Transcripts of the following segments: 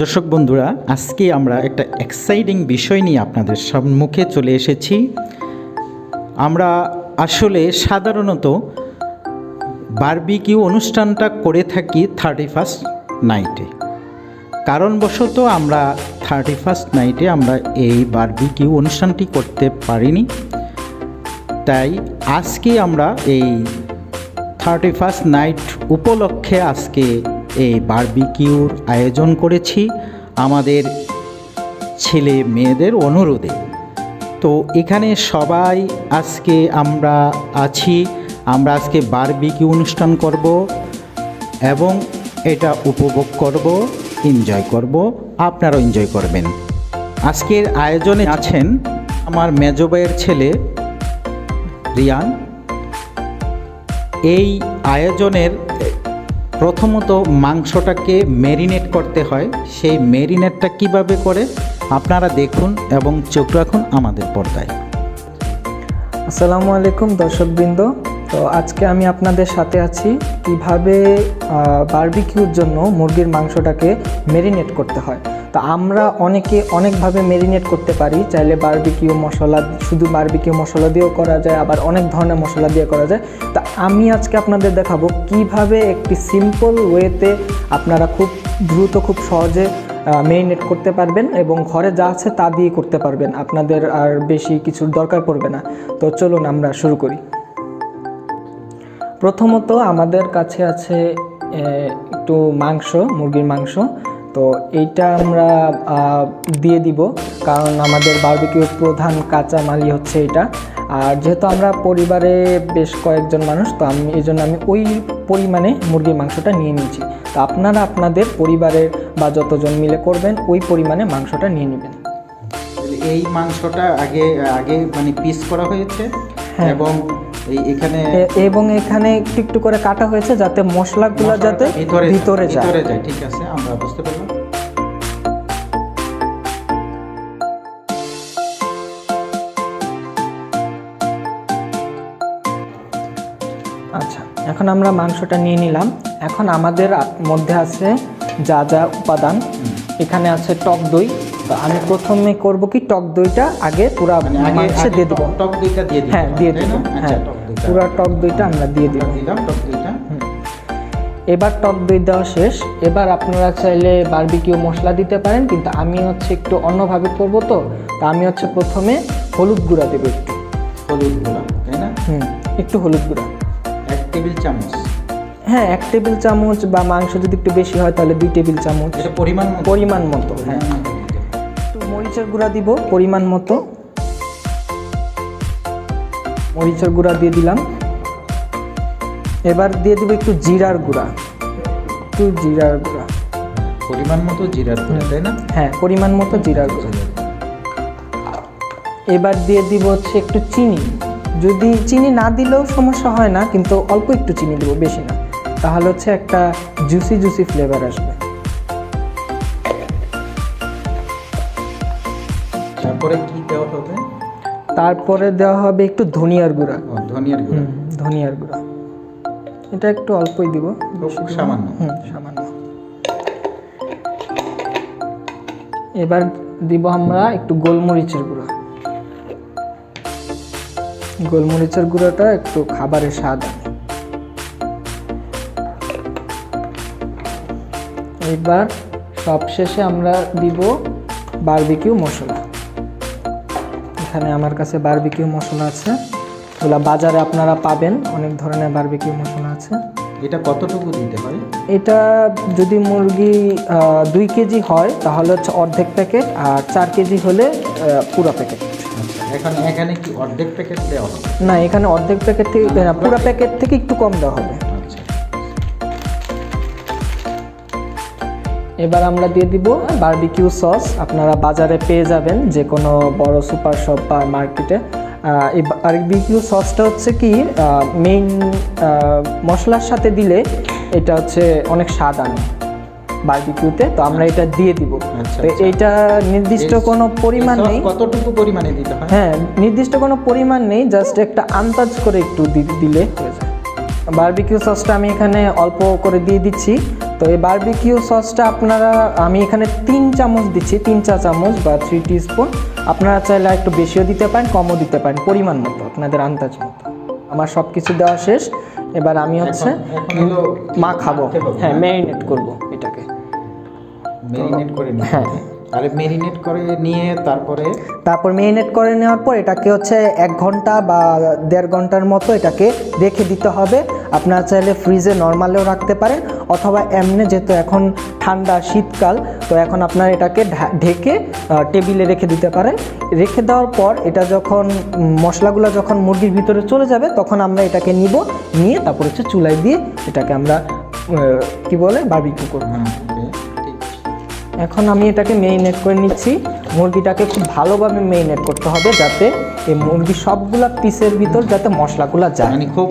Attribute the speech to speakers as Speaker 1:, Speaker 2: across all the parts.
Speaker 1: দর্শক বন্ধুরা, আজকে আমরা একটা এক্সাইটিং বিষয় নিয়ে আপনাদের সম্মুখে চলে এসেছি। আমরা আসলে সাধারণত বারবিকিউ অনুষ্ঠানটা করে থাকি থার্টি ফার্স্ট নাইটে কারণবশত আমরা থার্টি ফার্স্ট নাইটে আমরা এই বারবিকিউ অনুষ্ঠানটি করতে পারিনি। তাই আজকে আমরা এই থার্টি ফার্স্ট নাইট উপলক্ষে আজকে এই বারবিকিউর আয়োজন করেছি আমাদের ছেলে মেয়েদের অনুরোধে। তো এখানে সবাই আজকে আমরা আছি, আমরা আজকে বারবিকিউ অনুষ্ঠান করব এবং এটা উপভোগ করব এনজয় করব, আপনারাও এনজয় করবেন। আজকের আয়োজনে আছেন আমার মেজো ভাইয়ের ছেলে রিয়ান। এই আয়োজনের প্রথমত মাংসটাকে ম্যারিনেট করতে হয়। সেই ম্যারিনেটটা কীভাবে করে? আপনারা দেখুন এবং চোখ রাখুন আমাদের পর্দায়।
Speaker 2: আসসালামু আলাইকুম দর্শকবৃন্দ। তো আজকে আমি আপনাদের সাথে আছি কীভাবে বার্বিকিউর জন্য মুরগির মাংসটাকে ম্যারিনেট করতে হয়। তো আমরা অনেকে অনেকভাবে মেরিনেট করতে পারি, চাইলে বারবিকিউ মশলা, শুধু বারবিকিউ মশলা দিয়েও করা যায়, আবার অনেক ধরনের মশলা দিয়ে করা যায়। তা আমি আজকে আপনাদের দেখাবো কীভাবে একটি সিম্পল ওয়েতে আপনারা খুব দ্রুত, খুব সহজে মেরিনেট করতে পারবেন এবং ঘরে যা আছে তা দিয়ে করতে পারবেন। আপনাদের আর বেশি কিছুর দরকার পড়বে না। তো চলুন আমরা শুরু করি। প্রথমত আমাদের কাছে আছে একটু মাংস, মুরগির মাংস। তো এইটা আমরা দিয়ে দিব। কারণ আমাদের বারবিকিউর প্রধান কাঁচামালই হচ্ছে এটা। আর যেহেতু আমরা পরিবারে বেশ কয়েকজন মানুষ তো আমি এই জন্য আমি ওই পরিমাণে মুরগির মাংসটা নিয়ে নিয়েছি। তো আপনারা আপনাদের পরিবারের বা যতজন মিলে করবেন ওই পরিমাণে মাংসটা নিয়ে নেবেন।
Speaker 1: এই মাংসটা আগে আগে মানে পিস করা হয়েছে
Speaker 2: হ্যাঁ।
Speaker 1: এবং এই এখানে
Speaker 2: এবং এখানে একটু একটু করে কাটা হয়েছে যাতে মশলাগুলো যাতে
Speaker 1: ভিতরে
Speaker 2: ভিতরে যায়।
Speaker 1: ভিতরে যায় ঠিক আছে আমরা বুঝতে পারলাম।
Speaker 2: আচ্ছা এখন আমরা মাংসটা নিয়ে নিলাম। এখন আমাদের মধ্যে আছে যা যা উপাদান। এখানে আছে টক দই। তো আমি প্রথমে করব কি টক দইটা আগে পুরা
Speaker 1: মানে
Speaker 2: মাংসে দিয়ে দেবো।
Speaker 1: টক- দইটা দিয়ে
Speaker 2: হ্যাঁ দিয়ে দেবো
Speaker 1: আচ্ছা
Speaker 2: হ্যাঁ পুরা টক দইটা আমরা দিয়ে দিব
Speaker 1: দিলাম টক দইটা।
Speaker 2: এবার টক দই দেওয়া শেষ। এবার আপনারা চাইলে বারবিকিউ মশলা দিতে পারেন কিন্তু আমি হচ্ছে একটু অন্যভাবে করব তো। তা আমি হচ্ছে প্রথমে হলুদ গুঁড়া দেবো একটু।
Speaker 1: হলুদ গুঁড়া তাই না?
Speaker 2: হুম একটু হলুদ গুঁড়া।
Speaker 1: এক টেবিল চামচ।
Speaker 2: হ্যাঁ এক টেবিল চামচ বা মাংস যদি একটু বেশি হয় তাহলে দুই টেবিল চামচ।
Speaker 1: এটা পরিমাণ
Speaker 2: পরিমাণ মতো হ্যাঁ। মরিচের গুঁড়া দিব পরিমাণ মতো। মরিচের গুঁড়া দিয়ে দিলাম। এবার দিয়ে দিব একটু জিরার গুঁড়া। একটু জিরার গুঁড়া।
Speaker 1: পরিমাণ মতো জিরার গুঁড়া তাই না?
Speaker 2: হ্যাঁ পরিমাণ মতো জিরার গুঁড়া। এবার দিয়ে দিব হচ্ছে একটু চিনি। যদি চিনি না দিলেও সমস্যা হয় না কিন্তু অল্প একটু চিনি দেবো বেশি না। তাহলে হচ্ছে একটা জুসি জুসি ফ্লেভার আসবে।
Speaker 1: তারপরে কি দেওয়া হবে?
Speaker 2: তারপরে দেওয়া হবে একটু ধনিয়ার গুঁড়া।
Speaker 1: ধনিয়ার গুঁড়া।
Speaker 2: ধনিয়ার গুঁড়া। এটা একটু অল্পই দিব।
Speaker 1: খুব সামান্য।
Speaker 2: হুম সামান্য। এবার দিব আমরা একটু গোলমরিচের গুঁড়া। গোলমরিচের গুঁড়োটা একটু খাবারের স্বাদ আনে। এবার সবশেষে আমরা দিব বারবিকিউ মশলা। এখানে আমার কাছে বারবিকিউ মশলা আছে। ওগুলা বাজারে আপনারা পাবেন অনেক ধরনের বারবিকিউ মশলা আছে।
Speaker 1: এটা কতটুকু দিতে হয়
Speaker 2: এটা যদি মুরগি দুই কেজি হয় তাহলে হচ্ছে অর্ধেক প্যাকেট আর চার কেজি হলে পুরো প্যাকেট।
Speaker 1: আচ্ছা এখন এখানে কি অর্ধেক প্যাকেট দেওয়া হবে?
Speaker 2: না এখানে অর্ধেক প্যাকেট থেকে পুরো প্যাকেট থেকে একটু কম দেওয়া হবে। এবার আমরা দিয়ে দিব বারবিকিউ সস আপনারা বাজারে পেয়ে যাবেন যে কোনো বড় সুপার শপ বা মার্কেটে। এই বারবিকিউ সসটা হচ্ছে কি মেইন মশলার সাথে দিলে এটা হচ্ছে অনেক স্বাদ আনে বারবিকিউতে তো আমরা এটা দিয়ে দিব।
Speaker 1: আচ্ছা,
Speaker 2: তো
Speaker 1: আচ্ছা।
Speaker 2: এইটা নির্দিষ্ট কোনো পরিমাণ নেই।
Speaker 1: কতটুকু পরিমাণে দিতে হয়?
Speaker 2: হ্যাঁ নির্দিষ্ট কোনো পরিমাণ নেই জাস্ট একটা আন্দাজ করে একটু দিলে হয়ে যায়। বারবিকিউ সসটা আমি এখানে অল্প করে দিয়ে দিচ্ছি। তো এই বারবিকিউ সসটা আপনারা আমি এখানে তিন চামচ দিচ্ছি তিন চা চামচ বা থ্রি স্পুন আপনারা চাইলে একটু বেশিও দিতে পারেন কমও দিতে পারেন পরিমাণ মতো আপনাদের আন্দাজ মতো। আমার সব কিছু দেওয়া শেষ। এবার আমি হচ্ছে মা খাব হ্যাঁ ম্যারিনেট করব এটাকে।
Speaker 1: মেরিনেট করে
Speaker 2: হ্যাঁ।
Speaker 1: আরে মেরিনেট করে নিয়ে তারপরে?
Speaker 2: তারপর মেরিনেট করে নেওয়ার পর এটাকে হচ্ছে এক ঘণ্টা বা দেড় ঘণ্টার মতো এটাকে রেখে দিতে হবে। আপনারা চাইলে ফ্রিজে নর্মালেও রাখতে পারেন অথবা এমনি যেহেতু এখন ঠান্ডা শীতকাল তো এখন আপনারা এটাকে ঢেকে টেবিলে রেখে দিতে পারেন। রেখে দেওয়ার পর এটা যখন মশলাগুলো যখন মুরগির ভিতরে চলে যাবে তখন আমরা এটাকে নিব নিয়ে তারপর হচ্ছে চুলায় দিয়ে এটাকে আমরা কি বলে বারবিকিউ করব।
Speaker 1: হ্যাঁ।
Speaker 2: এখন আমি এটাকে মেরিনেট করে নিচ্ছি। মুরগিটাকে খুব ভালোভাবে মেরিনেট করতে হবে যাতে এই মুরগি সবগুলা পিসের ভিতর যাতে মশলাগুলো যায়।
Speaker 1: মানে খুব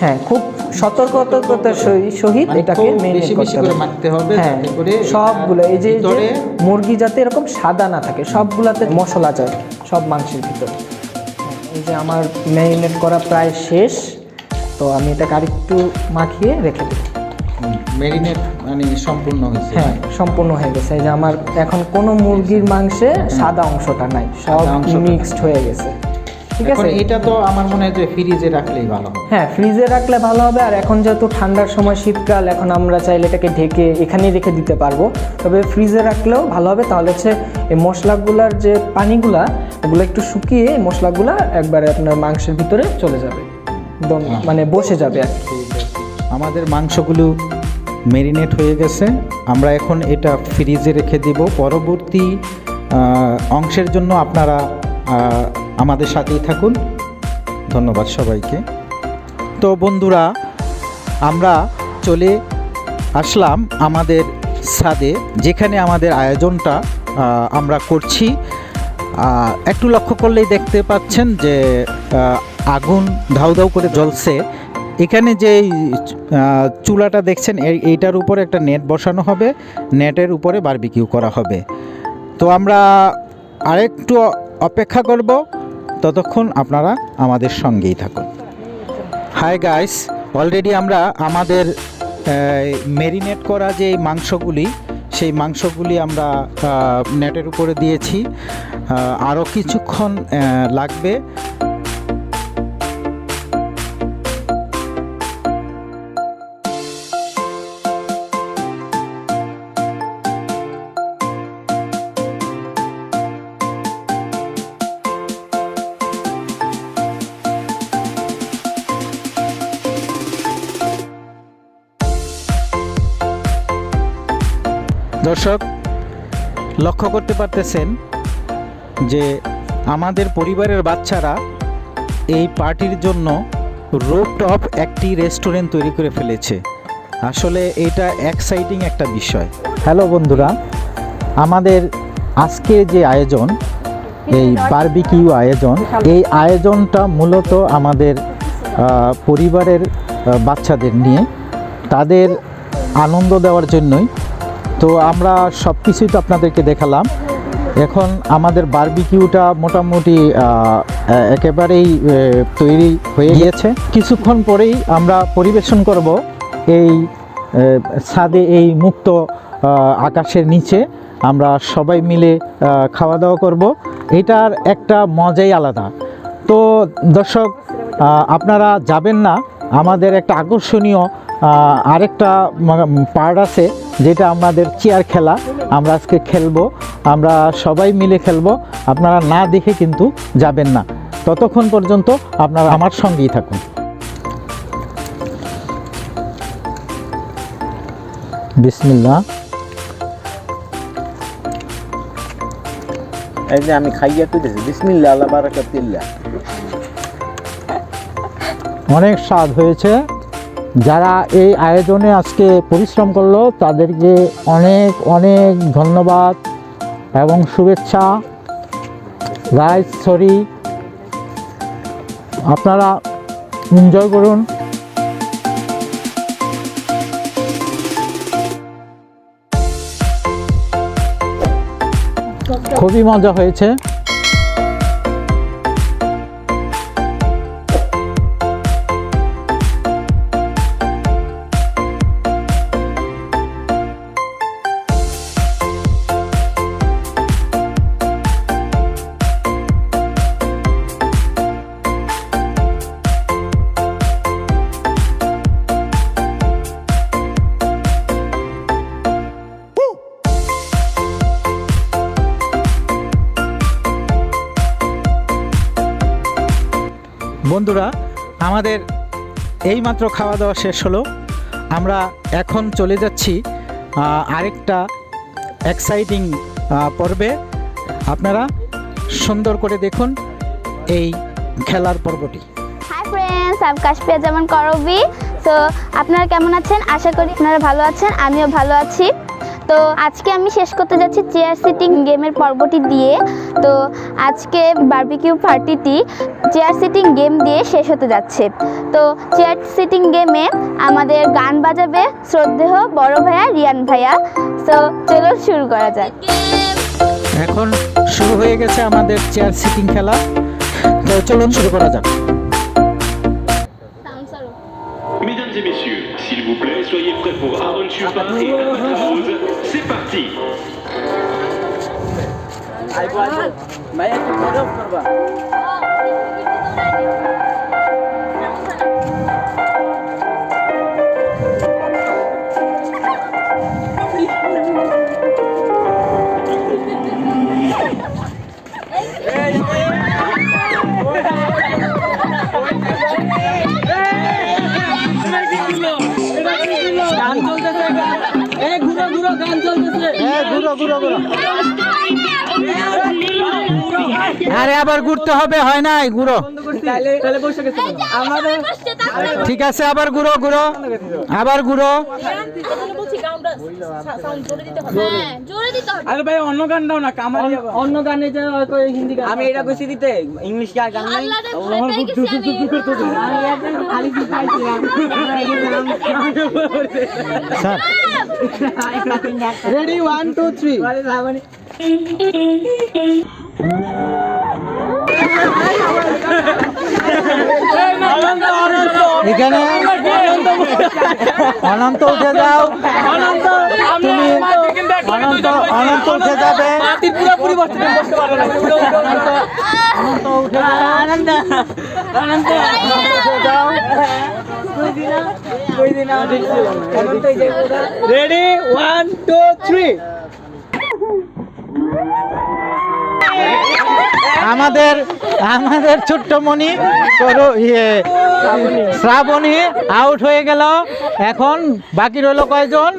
Speaker 2: হ্যাঁ খুব সতর্কতার সহি- সহিত
Speaker 1: মানে
Speaker 2: এটাকে
Speaker 1: বেশি
Speaker 2: করতে
Speaker 1: করে
Speaker 2: হবে।
Speaker 1: মাখতে হবে
Speaker 2: হ্যাঁ সবগুলো এই যে মুরগি যাতে এরকম সাদা না থাকে সবগুলাতে মশলা যায় সব মাংসের ভিতর। এই যে আমার ম্যারিনেট করা প্রায় শেষ তো আমি এটাকে আরেকটু মাখিয়ে রেখে দেবো
Speaker 1: মেরিনেট মানে সম্পূর্ণ হয়েছে।
Speaker 2: হ্যাঁ সম্পূর্ণ হয়ে গেছে। যে আমার এখন কোনো মুরগির মাংসে সাদা অংশটা নাই সব। মিক্সড হয়ে গেছে। ঠিক আছে?
Speaker 1: এটা তো আমার মনে হয় যে ফ্রিজে রাখলেই ভালো হবে।
Speaker 2: হ্যাঁ ফ্রিজে রাখলে ভালো হবে আর এখন যেহেতু ঠান্ডার সময় শীতকাল এখন আমরা চাইলে এটাকে ঢেকে এখানেই রেখে দিতে পারব। তবে ফ্রিজে রাখলেও ভালো হবে। তাহলে হচ্ছে এই মশলাগুলার যে পানিগুলা ওগুলো একটু শুকিয়ে এই মশলাগুলা একবারে আপনার মাংসের ভিতরে চলে যাবে। একদম মানে বসে যাবে আর।
Speaker 1: আমাদের মাংসগুলো মেরিনেট হয়ে গেছে। আমরা এখন এটা ফ্রিজে রেখে দিব। পরবর্তী অংশের জন্য আপনারা আমাদের সাথেই থাকুন। ধন্যবাদ সবাইকে। তো বন্ধুরা, আমরা চলে আসলাম আমাদের ছাদে, যেখানে আমাদের আয়োজনটা আমরা করছি। একটু লক্ষ্য করলেই দেখতে পাচ্ছেন যে আগুন ধাউ ধাউ করে জ্বলছে। এখানে যে চুলাটা দেখছেন এই- এইটার উপরে একটা নেট বসানো হবে, নেটের উপরে বারবিকিউ করা হবে। তো আমরা আরেকটু অপেক্ষা করব, ততক্ষণ আপনারা আমাদের সঙ্গেই থাকুন। হাই গাইস অলরেডি আমরা আমাদের মেরিনেট করা যে মাংসগুলি, সেই মাংসগুলি আমরা নেটের উপরে দিয়েছি। আরও কিছুক্ষণ লাগবে। দর্শক, লক্ষ্য করতে পারতেছেন যে আমাদের পরিবারের বাচ্চারা এই পার্টির জন্য রোপটপ একটি রেস্টুরেন্ট তৈরি করে ফেলেছে। আসলে এটা এক্সাইটিং একটা বিষয়। হ্যালো বন্ধুরা, আমাদের আজকে যে আয়োজন, এই বারবিকিউ আয়োজন, এই আয়োজনটা মূলত আমাদের পরিবারের বাচ্চাদের নিয়ে। তাদের আনন্দ দেওয়ার জন্যই তো আমরা সব কিছুই তো আপনাদেরকে দেখালাম। এখন আমাদের বারবিকিউটা মোটামুটি একেবারেই তৈরি হয়ে গিয়েছে। কিছুক্ষণ পরেই আমরা পরিবেশন করব এই ছাদে এই মুক্ত আকাশের নিচে। আমরা সবাই মিলে খাওয়া দাওয়া করব। এটার একটা মজাই আলাদা। তো দর্শক আপনারা যাবেন না। আমাদের একটা আকর্ষণীয় আরেকটা পার্ট আছে। যেটা আমাদের চেয়ার খেলা আমরা আজকে খেলব আমরা সবাই মিলে খেলব আপনারা না দেখে কিন্তু যাবেন না। ততক্ষণ পর্যন্ত আপনারা আমার সঙ্গেই থাকুন। বিসমিল্লা
Speaker 3: এই যে আমি খাইয়া কইতেছি বিসমিল্লাহ আল্লাহ বারাকাতিল্লাহ।
Speaker 1: অনেক স্বাদ হয়েছে। যারা এই আয়োজনে আজকে পরিশ্রম করল, তাদেরকে অনেক অনেক ধন্যবাদ এবং শুভেচ্ছা। Guys sorry. আপনারা এনজয় করুন। খুবই মজা হয়েছে। আমাদের এইমাত্র খাওয়া দাওয়া শেষ হলো। আমরা এখন চলে যাচ্ছি আরেকটা এক্সাইটিং পর্বে। আপনারা সুন্দর করে দেখুন এই খেলার পর্বটি।
Speaker 4: হাই জামান করবি তো আপনারা কেমন আছেন? আশা করি আপনারা ভালো আছেন, আমিও ভালো আছি। তো আজকে আমি শেষ করতে যাচ্ছি চেয়ার সিটিং গেমের পর্বটি দিয়ে। তো আজকে বারবিকিউ পার্টিটি চেয়ার সিটিং গেম দিয়ে শেষ হতে যাচ্ছে। তো চেয়ার সিটিং গেমে আমাদের গান বাজাবে শ্রদ্ধেয় বড় ভাইয়া, রিয়ান ভাইয়া। তো চলো শুরু করা যাক।
Speaker 1: এখন শুরু হয়ে গেছে আমাদের চেয়ার সিটিং খেলা। তো চলুন শুরু করা যাক।
Speaker 5: vous plaît, soyez prêts pour Aaron Chupin et Rose. C'est parti.
Speaker 1: আরে আবার ঘুরতে হবে হয় নাই ঘুরো ঠিক আছে আবার ঘুরো ঘুরো আবার ঘুরো
Speaker 6: আরে ভাই অন্য গান দাও না কামারি অন্য গানে যে হয়তো হিন্দি গান
Speaker 3: আমি এটা কইছি দিতে ইংলিশ গান গান নাই
Speaker 6: খালি শিখাইছিলাম
Speaker 1: sir
Speaker 6: ready one two three
Speaker 1: এখানে অনন্ত উঠে যাও। তুমি অনন্ত অনন্ত উঠে যাবে।
Speaker 6: পুরোপুরি বসতে বসতে না
Speaker 1: অনন্ত উঠে যাও।
Speaker 6: আনন্দ আনন্দ
Speaker 1: উঠে যাও
Speaker 6: রেডি ওয়ান টু থ্রি
Speaker 1: আমাদের আমাদের ছোট্ট মণি করো ইয়ে শ্রাবণী আউট হয়ে গেল। এখন বাকি রইল কয়জন?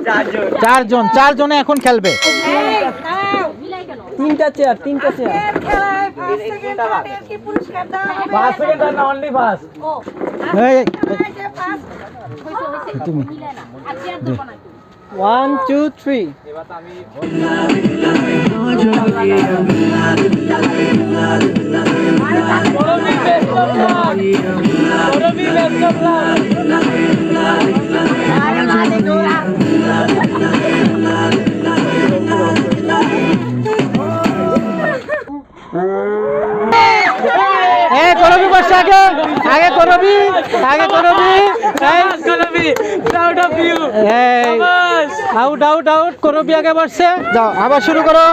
Speaker 1: চারজন। চারজনে এখন খেলবে।
Speaker 6: তিনটা চেয়ার তিনটা চেয়ার
Speaker 1: তুমি।
Speaker 6: ওয়ান টু থ্রি
Speaker 1: করবি বসে আগে। আগে করবি আগে করবি এই,
Speaker 6: Proud of you.
Speaker 1: এই। আউট আউট আউট করবি আগে বাড়ছে যাও আবার শুরু করো।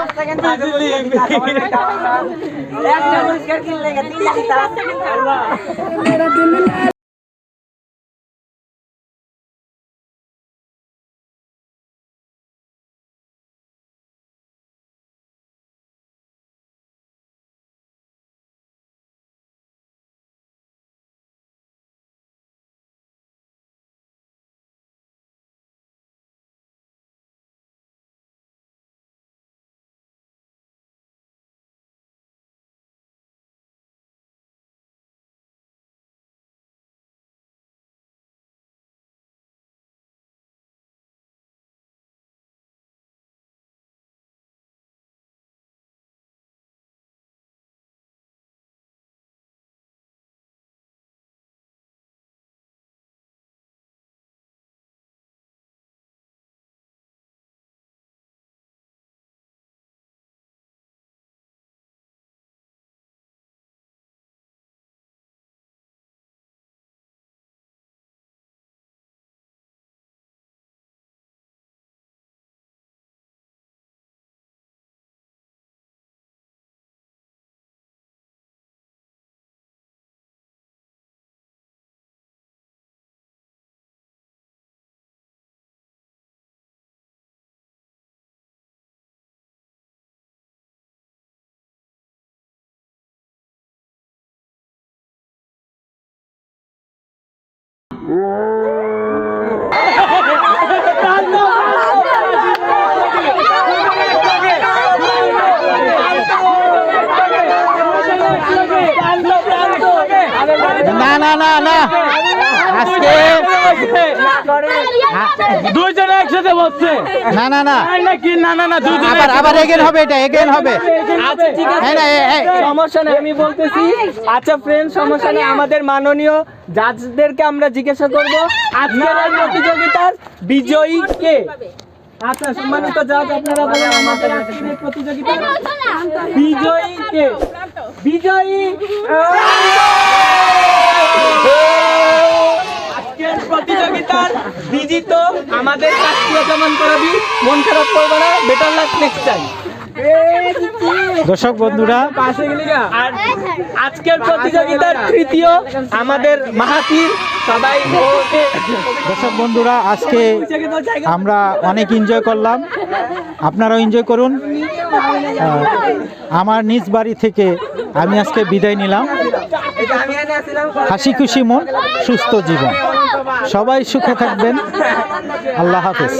Speaker 1: না না না না। আজকে
Speaker 7: দুইজনে একসাথে বসছে।
Speaker 1: না না না।
Speaker 7: নাকি? না না না দুইজনে
Speaker 1: আবার আবার এগেন হবে এটা এগেন হবে।
Speaker 6: আচ্ছা ঠিক আছে।
Speaker 1: হ্যাঁ না, এ- এ-
Speaker 6: সমস্যা নেই আমি বলতেছি আচ্ছা ফ্রেন্ড সমস্যা নেই আমাদের মাননীয় জাজদেরকে আমরা জিজ্ঞাসা করব। আজকের এই প্রতিযোগিতার বিজয়ী কে? আচ্ছা সম্মানিত জাজ আপনারা বলেন আমাদের আজকের প্রতিযোগিতার বিজয়ী কে? বিজয়ী প্রতিযোগিতার বিজিত আমাদের কাছে জমান করাবি মন খারাপ করবে না বেটার লাক নেক্সট টাইম
Speaker 1: দর্শক বন্ধুরা
Speaker 6: আর আজকের প্রতিযোগিতার তৃতীয় আমাদের মাহাতির সবাই
Speaker 1: দর্শক বন্ধুরা আজকে আমরা অনেক এনজয় করলাম। আপনারাও এনজয় করুন। আমার নিজ বাড়ি থেকে আমি আজকে বিদায় নিলাম। হাসি খুশি মন সুস্থ জীবন। সবাই সুখে থাকবেন। আল্লাহ হাফেজ।